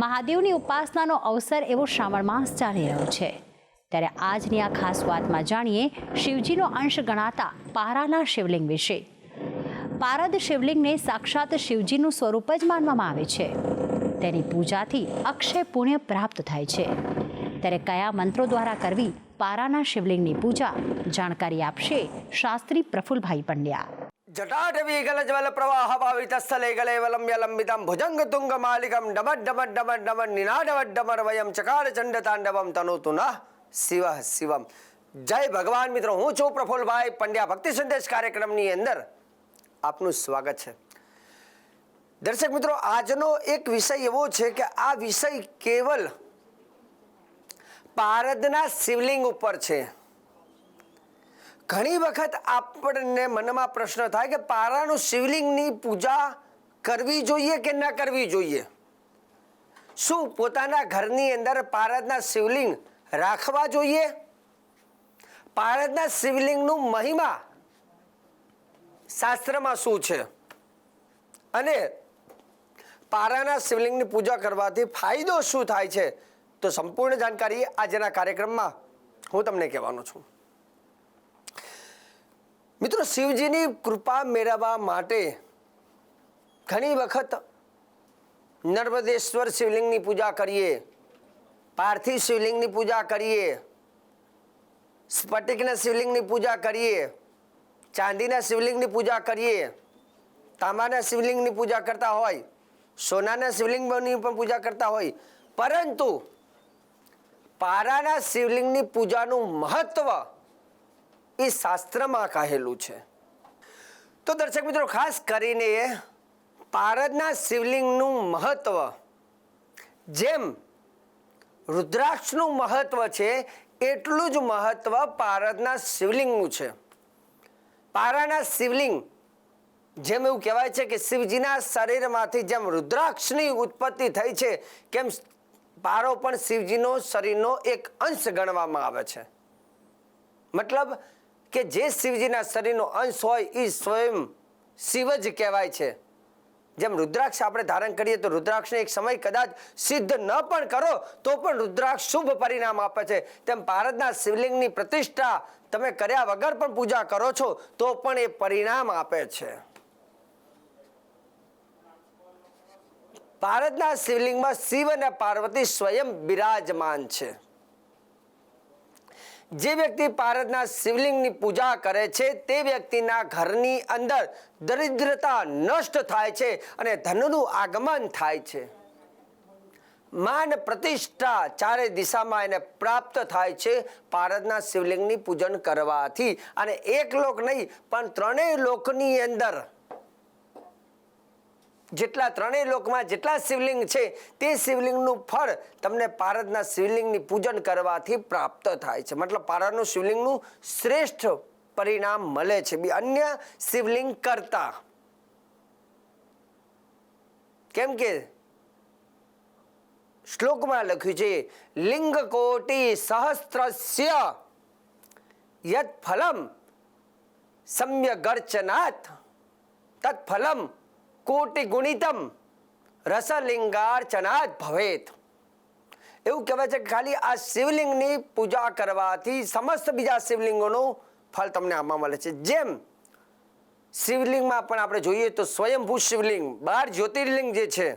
મહાદેવની ઉપાસનાનો અવસર એવો શ્રાવણ માસ ચાલી રહ્યો છે. ત્યારે આજની આ ખાસ વાતમાં જાણીએ શિવજીનો અંશ ગણાતા પારાના શિવલિંગ વિશે. પારદ શિવલિંગને સાક્ષાત શિવજીનું સ્વરૂપ જ માનવામાં આવે છે. તેની પૂજાથી અક્ષય પુણ્ય પ્રાપ્ત થાય છે. ત્યારે કયા મંત્રો દ્વારા કરવી પારાના શિવલિંગની પૂજા? જાણકારી આપશે શાસ્ત્રી પ્રફુલભાઈ પંડ્યા. વલમ યલંબિતમ ભુજંગ તુંગ માલિકમ ડમટ ડમટ ડમટ ડમટ નિનાડવટ ડમર વયમ ચકાર ચંડ તાંડવમ તનોતુ ન શિવ શિવમ જય ભગવાન મિત્રો હું છું પ્રફુલભાઈ પંડ્યા ભક્તિ સંદેશ કાર્યક્રમની અંદર આપનું સ્વાગત છે દર્શક મિત્રો આજનો એક વિષય એવો છે કે આ વિષય કેવલ પારદના શિવલિંગ ઉપર છે ઘણી વખત આપણને મનમાં પ્રશ્ન થાય કે પારાનું શિવલિંગની પૂજા કરવી જોઈએ કે ન કરવી જોઈએ? શું પોતાના ઘરની અંદર પારદના શિવલિંગ રાખવા જોઈએ? પારદના શિવલિંગનું મહિમા શાસ્ત્રમાં શું છે? અને પારાના શિવલિંગની પૂજા કરવાથી ફાયદો શું થાય છે? તો સંપૂર્ણ જાણકારી આજના કાર્યક્રમમાં હું તમને કહેવાનો છું. મિત્રો, શિવજીની કૃપા મેળવવા માટે ઘણી વખત નર્મદેશ્વર શિવલિંગની પૂજા કરીએ પાર્થિવ શિવલિંગની પૂજા કરીએ, સ્ફટિકના શિવલિંગની પૂજા કરીએ, ચાંદીના શિવલિંગની પૂજા કરીએ, તાંબાના શિવલિંગની પૂજા કરતા હોય, સોનાના શિવલિંગની પણ પૂજા કરતા હોય. પરંતુ પારાના શિવલિંગની પૂજાનું મહત્વ એ શાસ્ત્રમાં કહેલું છે. તો દર્શક મિત્રો, ખાસ કરીને પારદના શિવલિંગનું મહત્વ, જેમ રુદ્રાક્ષનું મહત્વ છે, એટલું જ મહત્વ પારદના શિવલિંગનું છે. પારાના શિવલિંગ, જેમ એવું કહેવાય છે કે શિવજીના શરીરમાંથી જેમ રુદ્રાક્ષની ઉત્પત્તિ થઈ છે, કેમ પારો પણ શિવજીનો શરીરનો એક અંશ ગણવામાં આવે છે. મતલબ કે જે શિવજીના શરીરનો અંશ હોય એ સ્વયં શિવ જ કહેવાય છે. જેમ રુદ્રાક્ષ આપણે ધારણ કરીએ તો રુદ્રાક્ષને એક સમય કદાચ સિદ્ધ ન પણ કરો, તો પણ રુદ્રાક્ષ શુભ પરિણામ આપે છે. તેમ ભારતના શિવલિંગની પ્રતિષ્ઠા તમે કર્યા વગર પણ પૂજા કરો છો, તો પણ એ પરિણામ આપે છે. ભારતના શિવલિંગમાં શિવ અને પાર્વતી સ્વયં બિરાજમાન છે. જે વ્યક્તિ પારદના શિવલિંગની પૂજા કરે છે, તે વ્યક્તિના ઘરની અંદર દરિદ્રતા નષ્ટ થાય છે અને ધનનું આગમન થાય છે. માન પ્રતિષ્ઠા ચારે દિશામાં એને પ્રાપ્ત થાય છે પારદના શિવલિંગની પૂજન કરવાથી. અને એક લોક નહીં, પણ ત્રણેય લોકની અંદર જેટલા ત્રણેય લોકમાં જેટલા શિવલિંગ છે, તે શિવલિંગનું ફળ તમને પારદના શિવલિંગની પૂજન કરવાથી પ્રાપ્ત થાય છે. મતલબ પારદનું શિવલિંગનું શ્રેષ્ઠ પરિણામ મળે છે. બી અન્ય શિવલિંગ કરતા. કેમ કે શ્લોકમાં લખ્યું છે લિંગ કોટી સહસ્ત્રસ્ય યત ફલમ સમ્ય ગર્ચનાથ તત્ફલમ કોટી ગુણિતમ રસલિંગાર્ચનાદ ભવેત. એવું કહેવાય છે કે ખાલી આ શિવલિંગની પૂજા કરવાથી સમસ્ત બીજા શિવલિંગોનું ફળ તમને આમાં મળે છે. જેમ શિવલિંગમાં પણ આપણે જોઈએ તો સ્વયંભૂ શિવલિંગ, બાર જ્યોતિર્લિંગ જે છે,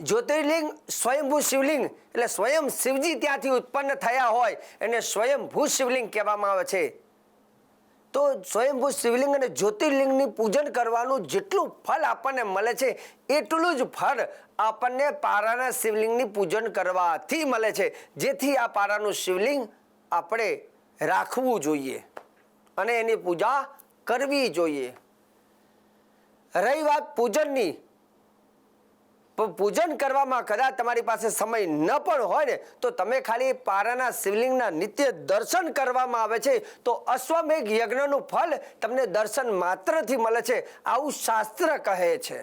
જ્યોતિર્લિંગ, સ્વયંભૂ શિવલિંગ એટલે સ્વયં શિવજી ત્યાંથી ઉત્પન્ન થયા હોય એને સ્વયંભૂ શિવલિંગ કહેવામાં આવે છે. તો સ્વયંભૂ શિવલિંગ અને જ્યોતિર્લિંગની પૂજન કરવાનું જેટલું ફળ આપણને મળે છે, એટલું જ ફળ આપણને પારાના શિવલિંગની પૂજન કરવાથી મળે છે. જેથી આ પારાનું શિવલિંગ આપણે રાખવું જોઈએ અને એની પૂજા કરવી જોઈએ. રહી વાત પૂજનની પૂજન કરવામાં કદાચ તમારી પાસે સમય ન પણ હોય ને, તો તમે ખાલી પારાના શિવલિંગના નિત્ય દર્શન કરવામાં આવે છે, તો અશ્વમેઘ યજ્ઞનું ફળ તમને દર્શન માત્રથી મળે છે, આવું શાસ્ત્ર કહે છે.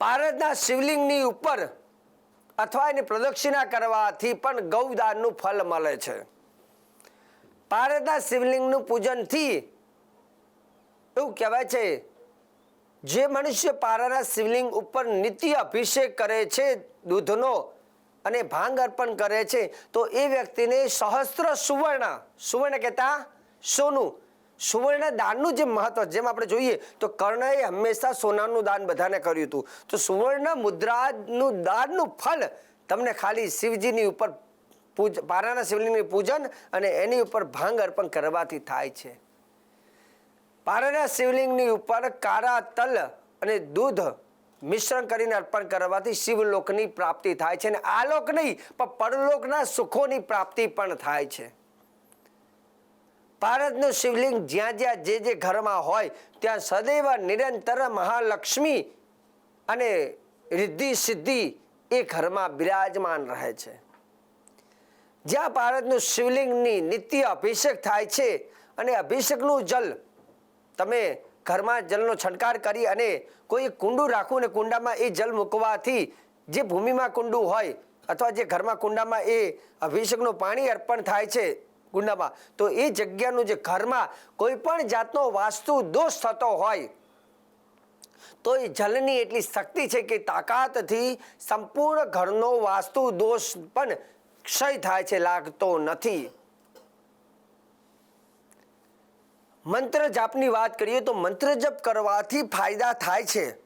પારદના શિવલિંગની ઉપર અથવા એની પ્રદક્ષિણા કરવાથી પણ ગૌદાનનું ફળ મળે છે. પારદના શિવલિંગનું પૂજનથી એવું કહેવાય છે જે મનુષ્ય પારાના શિવલિંગ ઉપર નિત્ય અભિષેક કરે છે, દૂધનો અને ભાંગ અર્પણ કરે છે, તો એ વ્યક્તિને સહસ્ત્ર સુવર્ણ સુવર્ણ કહેતા? સોનું. સુવર્ણ દાનનું જે મહત્વ, જેમ આપણે જોઈએ, તો કર્ણએ હંમેશા સોનાનું દાન બધાને કર્યું હતું. તો સુવર્ણ મુદ્રાનું દાનનું ફળ તમને ખાલી શિવજીની ઉપર પૂજ, પારાના શિવલિંગની પૂજન અને એની ઉપર ભાંગ અર્પણ કરવાથી થાય છે. પારાના શિવલિંગની ઉપર કાળા તલ અને દૂધ મિશ્રણ કરીને અર્પણ કરવાથી શિવલોકની પ્રાપ્તિ થાય છે અને આ લોક નહીં, પણ પરલોકના સુખોની પ્રાપ્તિ પણ થાય છે. ભારતનું શિવલિંગ જ્યાં જ્યાં જે જે ઘરમાં હોય, ત્યાં સદૈવ નિરંતર મહાલક્ષ્મી અને રિદ્ધિ સિદ્ધિ એ ઘરમાં બિરાજમાન રહે છે. જ્યાં ભારતનું શિવલિંગની નિત્ય અભિષેક થાય છે અને અભિષેકનું જલ તમે ઘરમાં જલનો છંટકાર કરી અને કોઈ કુંડું રાખવું ને કુંડામાં એ જલ મૂકવાથી જે ભૂમિમાં કુંડું હોય અથવા જે ઘરમાં કુંડામાં એ અભિષેકનું પાણી અર્પણ થાય છે કુંડામાં, તો એ જગ્યાનું જે ઘરમાં કોઈ પણ જાતનો વાસ્તુ દોષ થતો હોય, તો એ જલની એટલી શક્તિ છે કે તાકાતથી સંપૂર્ણ ઘરનો વાસ્તુ દોષ પણ ક્ષય થાય છે, લાગતો નથી. મંત્ર જાપની વાત કરીએ તો મંત્ર જપ કરવાથી ફાયદા થાય છે.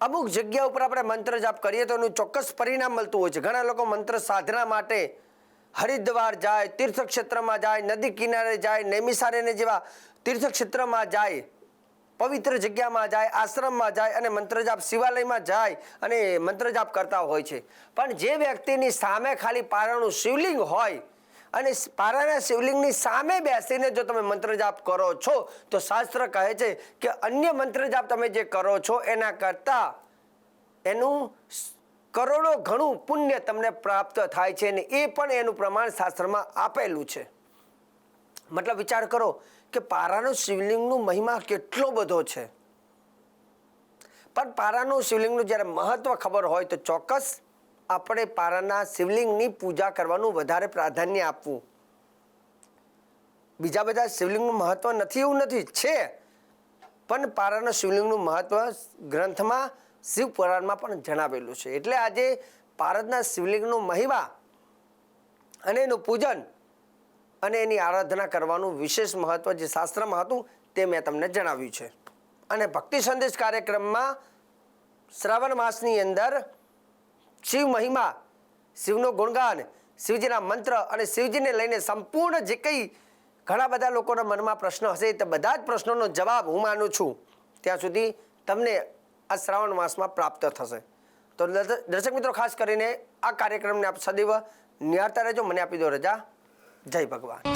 અમુક જગ્યા ઉપર આપણે મંત્ર જાપ કરીએ તો એનું ચોક્કસ પરિણામ મળતું હોય છે. ઘણા લોકો મંત્ર સાધના માટે હરિદ્વાર જાય, તીર્થક્ષેત્રમાં જાય, નદી કિનારે જાય નૈમિસારેને જેવા તીર્થક્ષેત્રમાં જાય, પવિત્ર જગ્યામાં જાય, આશ્રમમાં જાય અને મંત્રજાપ શિવાલયમાં જાય અને મંત્રજાપ કરતા હોય છે. પણ જે વ્યક્તિની સામે ખાલી પારાનું શિવલિંગ હોય અને પારાના શિવલિંગની સામે બેસીને જો તમે મંત્રજાપ કરો છો, તો શાસ્ત્ર કહે છે કે અન્ય મંત્રજાપ તમે જે કરો છો, એના કરતાં એનું કરોડો ઘણું પુણ્ય તમને પ્રાપ્ત થાય છે અને એ પણ એનું પ્રમાણ શાસ્ત્રમાં આપેલું છે. મતલબ વિચાર કરો કે પારાનું શિવલિંગનું મહિમા કેટલો બધો છે. પણ પારાનું શિવલિંગનું જ્યારે મહત્વ ખબર હોય તો ચોક્કસ આપણે પારાના શિવલિંગની પૂજા કરવાનું વધારે પ્રાધાન્ય આપવું. બીજા બધા શિવલિંગનું મહત્વ નથી એવું નથી, છે. પણ પારાના શિવલિંગનું મહત્વ ગ્રંથમાં શિવ પુરાણમાં પણ જણાવેલું છે. એટલે આજે ભારતના શિવલિંગનું મહિમા અને એનું પૂજન અને એની આરાધના કરવાનું વિશેષ મહત્વ જે શાસ્ત્રમાં હતું તે મેં તમને જણાવ્યું છે. અને ભક્તિ સંદેશ કાર્યક્રમમાં શ્રાવણ માસની અંદર શિવ મહિમા, શિવનો ગુણગાન, શિવજીના મંત્ર અને શિવજીને લઈને સંપૂર્ણ જે કંઈ ઘણા બધા લોકોના મનમાં પ્રશ્ન હશે તે બધા જ પ્રશ્નોનો જવાબ હું માનું છું. ત્યાં સુધી તમને આ શ્રાવણ માસમાં પ્રાપ્ત થશે. તો દર્શક મિત્રો, ખાસ કરીને આ કાર્યક્રમને આપ સદૈવ નિહાળતા રહેજો, મને આપી દો રજા. જય ભગવાન.